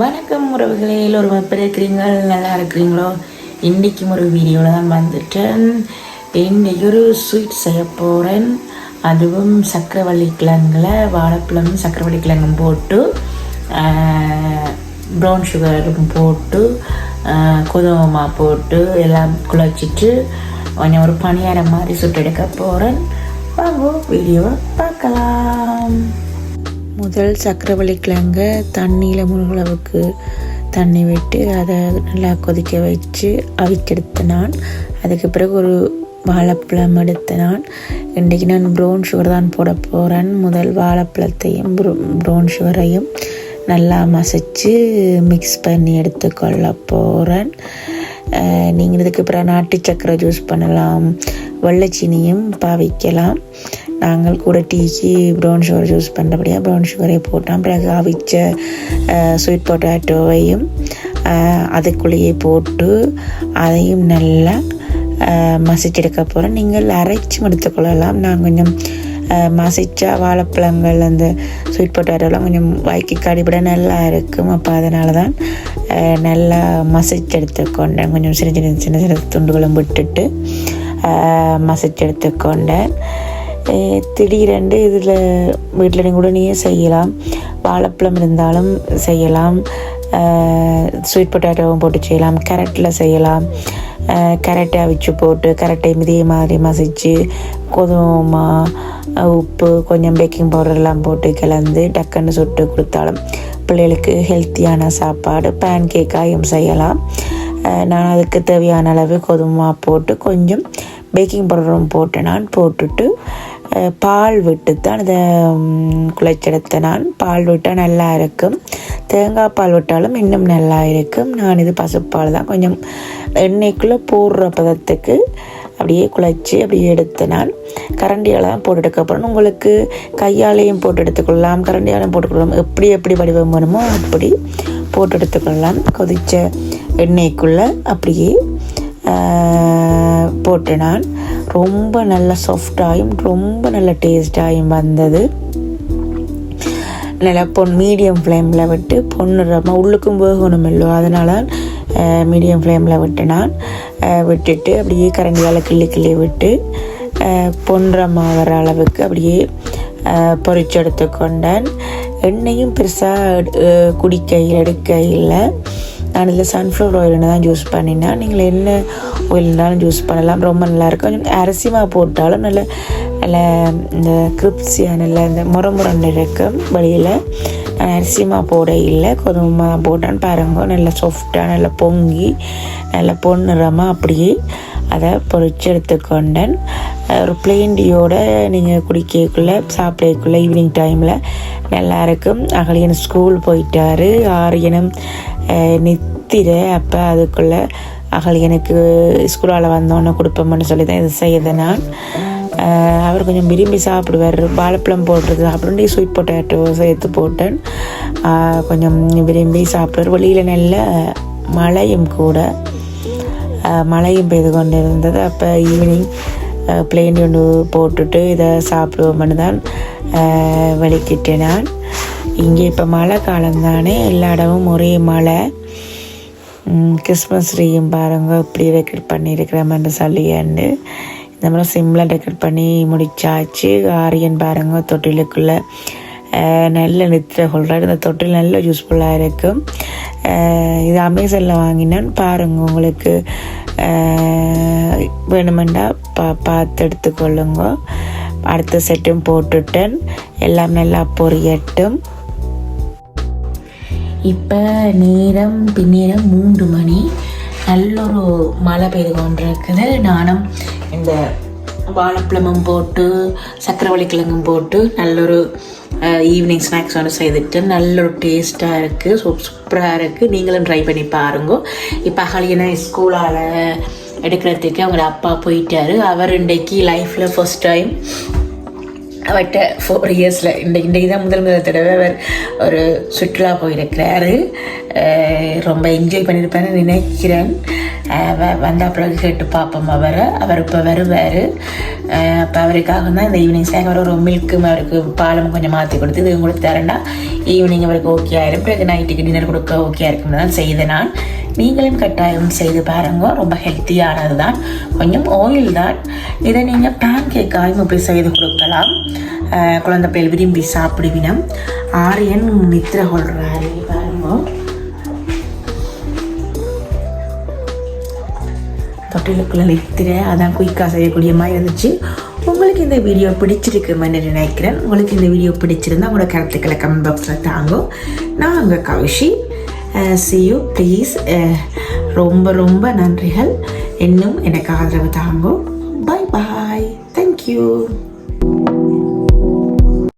வணக்கம் உறவுகளே எல்லோரும் எப்படி இருக்கிறீங்க? நல்லா இருக்கிறீங்களோ? இன்றைக்கும் ஒரு வீடியோவில் தான் வந்துட்டேன். இன்றைக்கி ஒரு ஸ்வீட் செய்ய போகிறேன் அதுவும் சக்கரவள்ளி கிழங்குல வாழைப்பழமும் சக்கரவள்ளி கிழங்கும் போட்டு ப்ரௌன் சுகரும் போட்டு கோதுமா போட்டு எல்லாம் குழச்சிட்டு கொஞ்சம் ஒரு பணியாரம் மாதிரி சுட்டெடுக்க போகிறேன் வாங்க வீடியோவை பார்க்கலாம். முதல் சக்கரவள்ளி கிழங்க தண்ணியில் முழுகளவுக்கு தண்ணி விட்டு அதை நல்லா கொதிக்க வச்சு அவிக்கெடுத்த நான். அதுக்கு பிறகு ஒரு வாழைப்பழம் எடுத்த நான். இன்றைக்கி நான் ப்ரௌன் சுகர் தான் போட போகிறேன் முதல் வாழைப்பழத்தையும் ப்ரௌன் சுகரையும் நல்லா மசிச்சு மிக்ஸ் பண்ணி எடுத்துக்கொள்ள போகிறேன் நீங்கள் இதுக்கு பிறகு நாட்டு சக்கரை ஜூஸ் பண்ணலாம். வெள்ளைச்சீனியும் பாவிக்கலாம். நாங்கள் கூட டீக்கு ப்ரௌன் சுகர் ஜூஸ் பண்ணுறபடியாக ப்ரௌன் சுகரை போட்டோம் பிறகு அவிச்ச ஸ்வீட் பொட்டாட்டோவையும் அதுக்குள்ளேயே போட்டு அதையும் நல்லா மசிச்செடுக்க போகிறேன் நீங்கள் அரைச்சி எடுத்துக்கொள்ளலாம் நான் கொஞ்சம் மசிச்சா வாழைப்பழங்கள் அந்த ஸ்வீட் பொட்டாட்டோலாம் கொஞ்சம் வாய்க்கு கடிபட நல்லா இருக்கும். அப்போ அதனால தான் நல்லா மசிச்சு எடுத்துக்கொண்டேன் கொஞ்சம் சின்ன சின்ன சின்ன சின்ன துண்டுகளும் விட்டுட்டு மசிச்சு எடுத்துக்கொண்டேன் திடீரென்று இதில் வீட்டில் கூட நீயே செய்யலாம். வாழைப்பழம் இருந்தாலும் செய்யலாம். ஸ்வீட் பொட்டேட்டோவும் போட்டு செய்யலாம். கேரட்டில் செய்யலாம். கேரட்டை அவிச்சு போட்டு கேரட்டை மிதிய மாதிரி மசிச்சு கோதுமா உப்பு கொஞ்சம் பேக்கிங் பவுடர் போட்டு கலந்து டக்குன்னு சுட்டு கொடுத்தாலும் பிள்ளைகளுக்கு ஹெல்த்தியான சாப்பாடு பேன் கேக்காயும் செய்யலாம். நான் அதுக்கு தேவையான அளவு கோதுமா போட்டு கொஞ்சம் பேக்கிங் பவுடரும் போட்டு நான் போட்டுட்டு பால் விட்டு தான் இதை குழைச்செடுத்த நான் பால் விட்டால் நல்லா இருக்கும். தேங்காய் பால் விட்டாலும் இன்னும் நல்லா இருக்கும். நான் இது பசுப்பால் தான். கொஞ்சம் எண்ணெய்க்குள்ளே போடுற பதத்துக்கு அப்படியே குழைச்சி அப்படியே எடுத்து நான் கரண்டியால் தான் போட்டு எடுக்க போகிறேன் உங்களுக்கு கையாலையும் போட்டு எடுத்துக்கொள்ளலாம் கரண்டியாலையும் போட்டுக்கொள்ளலாம். எப்படி எப்படி வடிவம் வேணுமோ அப்படி போட்டு எடுத்துக்கொள்ளலாம் கொதித்த எண்ணெய்க்குள்ளே அப்படியே போட்டு நான் ரொம்ப நல்ல சாஃப்டாயும் ரொம்ப நல்ல டேஸ்டாயும் வந்தது. நல்லா பொன் மீடியம் ஃப்ளேமில் விட்டு பொண்ணுறமா உள்ளுக்கும் வேகணும் இல்லோ. அதனால் மீடியம் ஃப்ளேமில் விட்டு நான் விட்டுட்டு அப்படியே கரண்டியால் கிள்ளி கிள்ளி விட்டு பொன்னிறமா வர அளவுக்கு அப்படியே பொறிச்செடுத்து எடுத்துக்கொண்டேன். எண்ணெயும் பெருசாக குடிக்கையில் எடுக்கையில் நான் இதில் சன்ஃப்ளவர் ஆயில் தான் யூஸ் பண்ணினேன். நீங்கள் என்ன இருந்தாலும் ஜூஸ் பண்ணலாம். ரொம்ப நல்லாயிருக்கும் கொஞ்சம் அரிசி மாவு போட்டாலும் நல்ல நல்ல இந்த கிரிப்ஸியாக நல்ல இந்த முறை இருக்கும் வழியில் நான் அரிசி மாவு போட இல்லை. கோதுமை போட்டான்னு பாருங்க. நல்லா சாஃப்டாக நல்லா பொங்கி நல்ல பொன்னிறமாக அப்படியே அதை பொறிச்சு எடுத்துக்கொண்டேன். ஒரு பிளெயின் டீயோட நீங்கள் குடிக்கக்குள்ளே சாப்பிடக்குள்ளே ஈவினிங் டைமில் நல்லாயிருக்கும் அகலியன் ஸ்கூல் போயிட்டாரு. ஆரியனும் நித்திர அப்போ அதுக்குள்ளே அகல் எனக்கு ஸ்கூலால் வந்தோன்னே கொடுப்போம்னு சொல்லி தான் இது செய்யுது நான். அவர் கொஞ்சம் விரும்பி சாப்பிடுவார். வாழைப்பழம் போடுறது அப்படின்னு ஸ்வீட் பொட்டேட்டோ சேர்த்து போட்டேன். கொஞ்சம் விரும்பி சாப்பிடுவார். வெளியில் நல்ல மழையும் கூட மழையும் பெய்து கொண்டு இருந்தது அப்போ ஈவினிங் பிளேன் ஒன்று போட்டுட்டு இதை சாப்பிடுவோம்னு தான் வெளிக்கிட்டேன் நான். இங்கே இப்போ மழை காலம் தானே எல்லா இடமும் ஒரே மழை. கிறிஸ்மஸ் ட்ரீயும் பாருங்க இப்படி டெக்கரேட் மாதிரி சொல்லியாண்டு இந்த மாதிரி சிம்மில் டெக்கரேட் பண்ணி முடிச்சாச்சு. ஆரியன் பாருங்க தொட்டிலுக்குள்ளே நல்ல நித்திர கொள்கிறார் இந்த தொட்டில் நல்ல யூஸ்ஃபுல்லாக இருக்கும் இது அமேசானில் வாங்கினேன் பாருங்கள் உங்களுக்கு. வேணுமெண்டா பா பார்த்து எடுத்துக்கொள்ளுங்க. அடுத்த செட்டும் போட்டுட்டேன். எல்லாம் நல்லா பொரியட்டும். இப்போ நேரம் பின்னேரம் மூன்று மணி. நல்ல ஒரு மழை பெய்து கொண்டிருக்குது. நானும் இந்த வாழைப்பழமும் போட்டு சக்கரவள்ளி கிழங்கும் போட்டு நல்ல ஒரு ஈவினிங் ஸ்நாக்ஸ் ஒன்று செய்துட்டு நல்ல ஒரு டேஸ்ட்டாக இருக்குது சூப் சூப்பராக இருக்குது நீங்களும் ட்ரை பண்ணி பாருங்க. இப்போ அகலியனை ஸ்கூலால் எடுக்கிறதுக்கு அவங்க அப்பா போயிட்டாரு. அவர் இன்றைக்கு லைஃப்பில் ஃபஸ்ட் டைம் அவர்கிட்ட ஃபோர் இயர்ஸில் இந்த இன்றைக்கு தான் முதல் முதல் தடவை அவர் ஒரு சுற்றுலா போயிருக்கிறாரு. ரொம்ப என்ஜாய் பண்ணியிருப்பேன்னு நினைக்கிறேன். வ- வந்த பிறகு கேட்டு பார்ப்போம் அவரை. அவர் இப்போ வருவார். அப்போ அவருக்காக தான் இந்த ஈவினிங் ஸ்நாக் அவர் ஒரு மில்க்கும் அவருக்கு பாலம் கொஞ்சம் மாற்றி கொடுத்து இது உங்களுக்கு தரேன்னா ஈவினிங் அவருக்கு ஓகே ஆயிரும். பிறகு நைட்டுக்கு டின்னர் கொடுக்க ஓகே இருக்கும் தான் செய்தேன் நான். நீங்களும் கட்டாயம் செய்து பாருங்க. ரொம்ப ஹெல்த்தியானது தான் கொஞ்சம் ஆயில் தான். இதை நீங்கள் பேன் கேக்காயும் இப்படி செய்து கொடுக்கலாம். குழந்தை பிள்ளைகள் விரும்பி சாப்பிடுவினம். ஆரியன் நித்திர கொள்றாரு. பாருங்க. தொட்டிலுக்குள்ள நித்திர அதான் குயிக்காக செய்யக்கூடிய மாதிரி இருந்துச்சு. உங்களுக்கு இந்த வீடியோ பிடிச்சிருக்குமென்னு நினைக்கிறேன். உங்களுக்கு இந்த வீடியோ பிடிச்சிருந்தா உங்களோட கருத்துக்களை கமெண்ட் பாக்ஸில் தாங்கும் நான் உங்கள் Kaushi. Uh, see you please uh, ரொம்ப ரொம்ப நன்றிகள். இன்னும் எனக்கு ஆதரவு தாங்கோ. பாய் பாய் தேங்க்யூ